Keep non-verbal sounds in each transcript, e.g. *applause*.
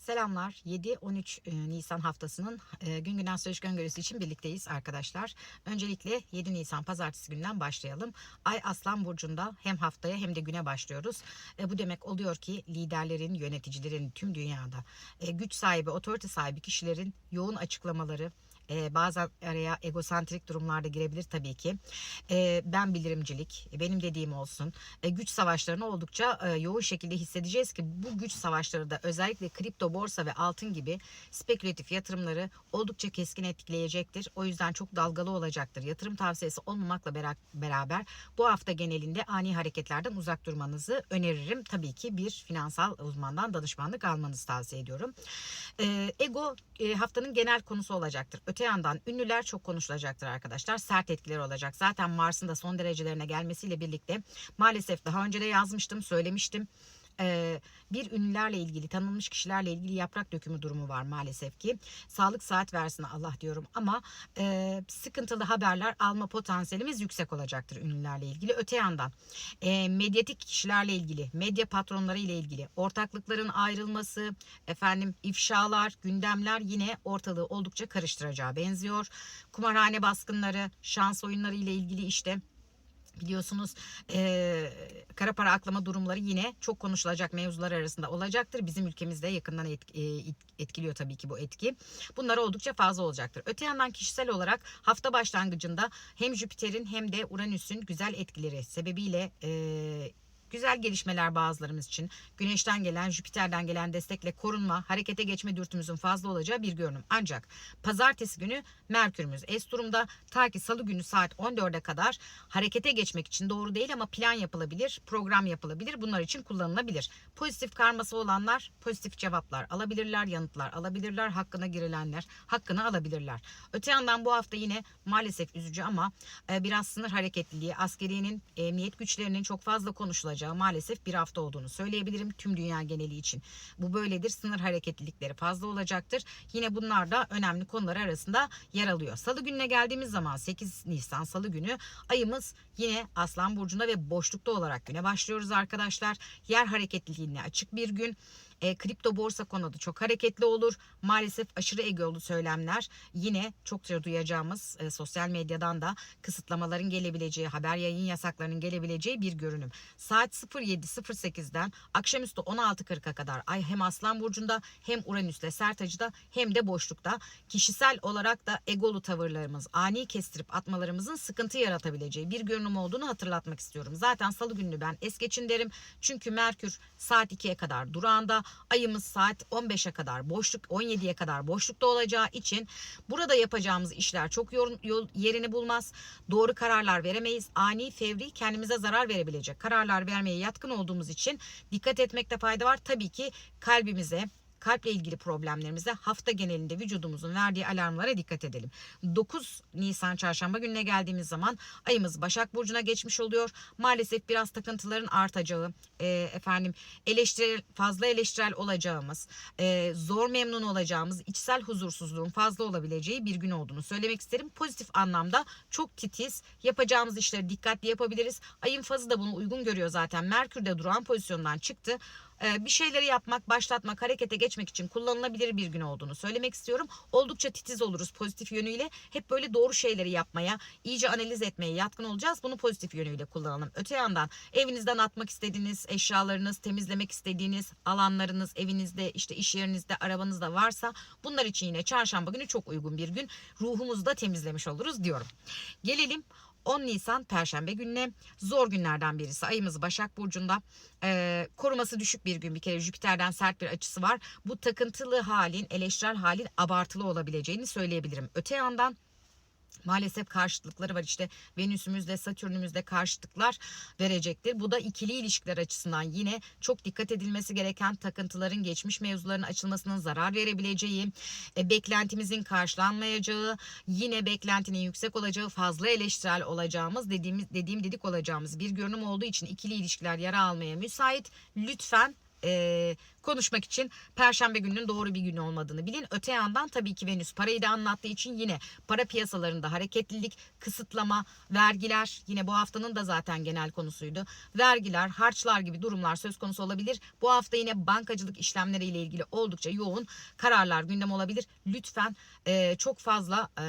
Selamlar. 7-13 e, Nisan haftasının e, gün gün astrolojik öngörüsü için birlikteyiz arkadaşlar. Öncelikle 7 Nisan pazartesi günden başlayalım. Ay Aslan Burcu'nda hem haftaya hem de güne başlıyoruz. E, Bu demek oluyor ki liderlerin, yöneticilerin tüm dünyada güç sahibi, otorite sahibi kişilerin yoğun açıklamaları, e, bazen araya egosantrik durumlarda girebilir tabii ki. E, ben bildirimcilik, benim dediğim olsun. E, güç savaşlarını oldukça e, yoğun şekilde hissedeceğiz ki bu güç savaşları da özellikle kripto, borsa ve altın gibi spekülatif yatırımları oldukça keskin etkileyecektir. O yüzden çok dalgalı olacaktır. Yatırım tavsiyesi olmamakla bera- beraber bu hafta genelinde ani hareketlerden uzak durmanızı öneririm. Tabii ki bir finansal uzmandan danışmanlık almanızı tavsiye ediyorum. E, ego e, haftanın genel konusu olacaktır. Öte yandan ünlüler çok konuşulacaktır arkadaşlar. Sert etkileri olacak. Zaten Mars'ın da son derecelerine gelmesiyle birlikte maalesef daha önce de yazmıştım, söylemiştim. Bir ünlülerle ilgili, tanınmış kişilerle ilgili yaprak dökümü durumu var maalesef ki. Sağlık saat versin Allah diyorum ama e, sıkıntılı haberler alma potansiyelimiz yüksek olacaktır ünlülerle ilgili. Öte yandan e, medyatik kişilerle ilgili, medya patronları ile ilgili ortaklıkların ayrılması, efendim ifşalar, gündemler yine ortalığı oldukça karıştıracağı benziyor. Kumarhane baskınları, şans oyunları ile ilgili işte biliyorsunuz eee kara para aklama durumları yine çok konuşulacak mevzular arasında olacaktır. Bizim ülkemizde yakından et- e, et- etkiliyor tabii ki bu etki. Bunlar oldukça fazla olacaktır. Öte yandan kişisel olarak hafta başlangıcında hem Jüpiter'in hem de Uranüs'ün güzel etkileri sebebiyle eee Güzel gelişmeler bazılarımız için. Güneşten gelen, Jüpiter'den gelen destekle korunma, harekete geçme dürtümüzün fazla olacağı bir görünüm. Ancak pazartesi günü Merkürümüz es durumda. Ta ki salı günü saat 14'e kadar harekete geçmek için doğru değil ama plan yapılabilir, program yapılabilir. Bunlar için kullanılabilir. Pozitif karması olanlar pozitif cevaplar alabilirler, yanıtlar alabilirler. Hakkına girilenler hakkını alabilirler. Öte yandan bu hafta yine maalesef üzücü ama e, biraz sınır hareketliliği, askeriyenin, emniyet güçlerinin çok fazla konuşulacağı maalesef bir hafta olduğunu söyleyebilirim tüm dünya geneli için. Bu böyledir. Sınır hareketlilikleri fazla olacaktır. Yine bunlar da önemli konular arasında yer alıyor. Salı gününe geldiğimiz zaman 8 Nisan Salı günü ayımız yine Aslan Burcu'nda ve boşlukta olarak güne başlıyoruz arkadaşlar. Yer hareketliliğine açık bir gün. E, kripto borsa konuda çok hareketli olur. Maalesef aşırı egolu söylemler yine çokça duyacağımız e, sosyal medyadan da kısıtlamaların gelebileceği, haber yayın yasaklarının gelebileceği bir görünüm. Saat 07.08'den akşamüstü 16.40'a kadar ay hem Aslan Burcu'nda hem Uranüs'te sert açıda hem de boşlukta. Kişisel olarak da egolu tavırlarımız, ani kestirip atmalarımızın sıkıntı yaratabileceği bir görünüm olduğunu hatırlatmak istiyorum. Zaten salı gününü ben es geçin derim. Çünkü Merkür saat 2'ye kadar durağında, ayımız saat 15'e kadar boşluk, 17'ye kadar boşlukta olacağı için burada yapacağımız işler çok yol, yerini bulmaz. Doğru kararlar veremeyiz. Ani, fevri, kendimize zarar verebilecek kararlar vermeye yatkın olduğumuz için dikkat etmekte fayda var. Tabii ki kalbimize, kalple ilgili problemlerimize hafta genelinde vücudumuzun verdiği alarmlara dikkat edelim. 9 Nisan çarşamba gününe geldiğimiz zaman ayımız Başak Burcu'na geçmiş oluyor. Maalesef biraz takıntıların artacağı, e, efendim eleştirel, fazla eleştirel olacağımız, e, zor memnun olacağımız, içsel huzursuzluğun fazla olabileceği bir gün olduğunu söylemek isterim. Pozitif anlamda çok titiz, yapacağımız işleri dikkatli yapabiliriz. Ayın fazı da bunu uygun görüyor zaten. Merkür de duran pozisyondan çıktı bir şeyleri yapmak, başlatmak, harekete geçmek için kullanılabilir bir gün olduğunu söylemek istiyorum. Oldukça titiz oluruz pozitif yönüyle. Hep böyle doğru şeyleri yapmaya, iyice analiz etmeye yatkın olacağız. Bunu pozitif yönüyle kullanalım. Öte yandan evinizden atmak istediğiniz eşyalarınız, temizlemek istediğiniz alanlarınız, evinizde, işte iş yerinizde, arabanızda varsa bunlar için yine çarşamba günü çok uygun bir gün. Ruhumuzu da temizlemiş oluruz diyorum. Gelelim 10 Nisan Perşembe gününe zor günlerden birisi. Ayımız Başak Burcu'nda Ee, koruması düşük bir gün bir kere Jüpiter'den sert bir açısı var. Bu takıntılı halin, eleştirel halin abartılı olabileceğini söyleyebilirim. Öte yandan Maalesef karşıtlıkları var işte Venüs'ümüzle Satürn'ümüzle karşıtlıklar verecektir. Bu da ikili ilişkiler açısından yine çok dikkat edilmesi gereken takıntıların geçmiş mevzuların açılmasının zarar verebileceği, e, beklentimizin karşılanmayacağı, yine beklentinin yüksek olacağı, fazla eleştirel olacağımız, dediğimiz dediğim dedik olacağımız bir görünüm olduğu için ikili ilişkiler yara almaya müsait. Lütfen e, konuşmak için Perşembe gününün doğru bir gün olmadığını bilin. Öte yandan tabii ki Venüs parayı da anlattığı için yine para piyasalarında hareketlilik, kısıtlama, vergiler yine bu haftanın da zaten genel konusuydu. Vergiler, harçlar gibi durumlar söz konusu olabilir. Bu hafta yine bankacılık işlemleriyle ilgili oldukça yoğun kararlar gündem olabilir. Lütfen e, çok fazla e,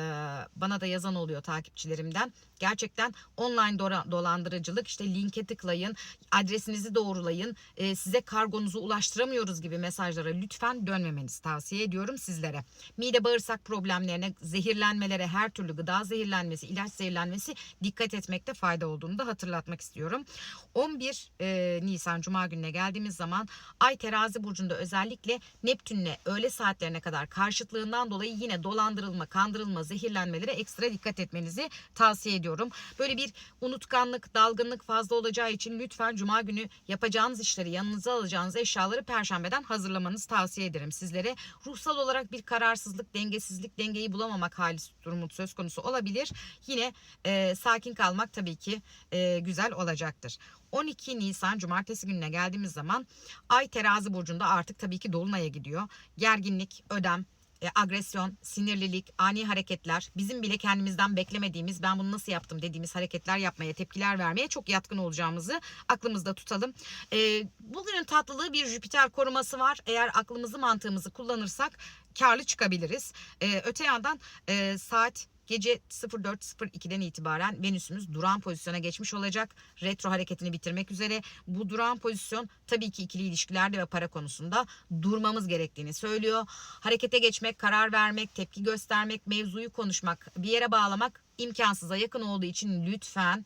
bana da yazan oluyor takipçilerimden. Gerçekten online dolandırıcılık işte linke tıklayın, adresinizi doğrulayın, e, size kargonuzu ulaştıramıyoruz gibi mesajlara lütfen dönmemenizi tavsiye ediyorum sizlere. Mide bağırsak problemlerine, zehirlenmelere, her türlü gıda zehirlenmesi, ilaç zehirlenmesi dikkat etmekte fayda olduğunu da hatırlatmak istiyorum. 11 e, Nisan Cuma gününe geldiğimiz zaman Ay terazi burcunda özellikle Neptün'le öğle saatlerine kadar karşıtlığından dolayı yine dolandırılma, kandırılma, zehirlenmelere ekstra dikkat etmenizi tavsiye ediyorum. Böyle bir unutkanlık, dalgınlık fazla olacağı için lütfen Cuma günü yapacağınız işleri, yanınıza alacağınız eşyaları Perşembeden hazırlamanızı tavsiye ederim sizlere. Ruhsal olarak bir kararsızlık, dengesizlik, dengeyi bulamamak hali durumu söz konusu olabilir. Yine e, sakin kalmak tabii ki e, güzel olacaktır. 12 Nisan Cumartesi gününe geldiğimiz zaman Ay terazi burcunda artık tabii ki Dolunay'a gidiyor. Gerginlik, ödem, e, agresyon, sinirlilik, ani hareketler, bizim bile kendimizden beklemediğimiz, ben bunu nasıl yaptım dediğimiz hareketler yapmaya, tepkiler vermeye çok yatkın olacağımızı aklımızda tutalım. E, bugünün tatlılığı bir Jüpiter koruması var. Eğer aklımızı, mantığımızı kullanırsak karlı çıkabiliriz. E, öte yandan e, saat Gece 04.02'den itibaren Venüs'ümüz duran pozisyona geçmiş olacak. Retro hareketini bitirmek üzere. Bu duran pozisyon tabii ki ikili ilişkilerde ve para konusunda durmamız gerektiğini söylüyor. Harekete geçmek, karar vermek, tepki göstermek, mevzuyu konuşmak, bir yere bağlamak imkansıza yakın olduğu için lütfen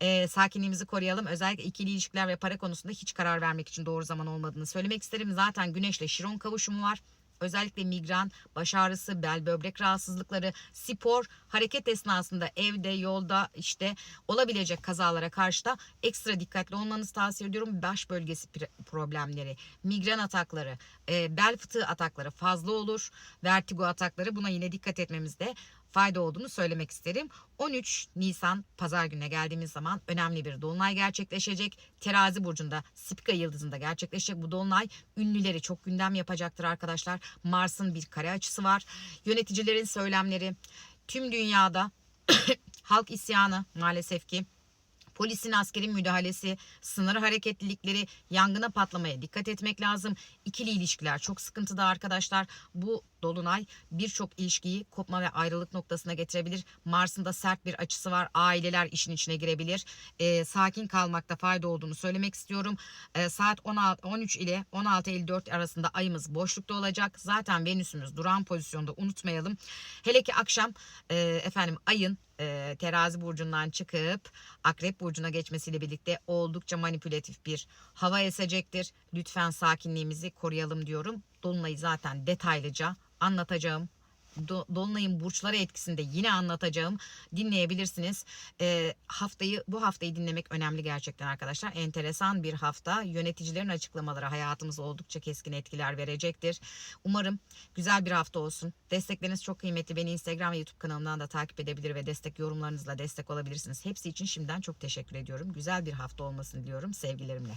e, sakinliğimizi koruyalım. Özellikle ikili ilişkiler ve para konusunda hiç karar vermek için doğru zaman olmadığını söylemek isterim. Zaten Güneş'le Şiron kavuşumu var. Özellikle migren, baş ağrısı, bel böbrek rahatsızlıkları, spor, hareket esnasında evde, yolda işte olabilecek kazalara karşı da ekstra dikkatli olmanızı tavsiye ediyorum. Baş bölgesi problemleri, migren atakları, bel fıtığı atakları fazla olur. Vertigo atakları buna yine dikkat etmemizde fayda olduğunu söylemek isterim. 13 Nisan pazar gününe geldiğimiz zaman önemli bir dolunay gerçekleşecek. Terazi burcunda Spika yıldızında gerçekleşecek bu dolunay ünlüleri çok gündem yapacaktır arkadaşlar. Mars'ın bir kare açısı var. Yöneticilerin söylemleri tüm dünyada *coughs* halk isyanı maalesef ki Polisin askerin müdahalesi, sınır hareketlilikleri, yangına patlamaya dikkat etmek lazım. İkili ilişkiler çok sıkıntıda arkadaşlar. Bu dolunay birçok ilişkiyi kopma ve ayrılık noktasına getirebilir. Mars'ın da sert bir açısı var. Aileler işin içine girebilir. Ee, sakin kalmakta fayda olduğunu söylemek istiyorum. Ee, saat 16, 13 ile 16.54 arasında ayımız boşlukta olacak. Zaten Venüs'ümüz duran pozisyonda unutmayalım. Hele ki akşam e, efendim ayın e, terazi burcundan çıkıp akrep burcuna geçmesiyle birlikte oldukça manipülatif bir hava esecektir. Lütfen sakinliğimizi koruyalım diyorum. Dolunay'ı zaten detaylıca anlatacağım. Do- Dolunay'ın burçlara etkisinde yine anlatacağım. Dinleyebilirsiniz. Ee, haftayı bu haftayı dinlemek önemli gerçekten arkadaşlar. Enteresan bir hafta. Yöneticilerin açıklamaları hayatımıza oldukça keskin etkiler verecektir. Umarım güzel bir hafta olsun. Destekleriniz çok kıymetli. Beni Instagram ve YouTube kanalımdan da takip edebilir ve destek yorumlarınızla destek olabilirsiniz. Hepsi için şimdiden çok teşekkür ediyorum. Güzel bir hafta olmasını diliyorum. Sevgilerimle.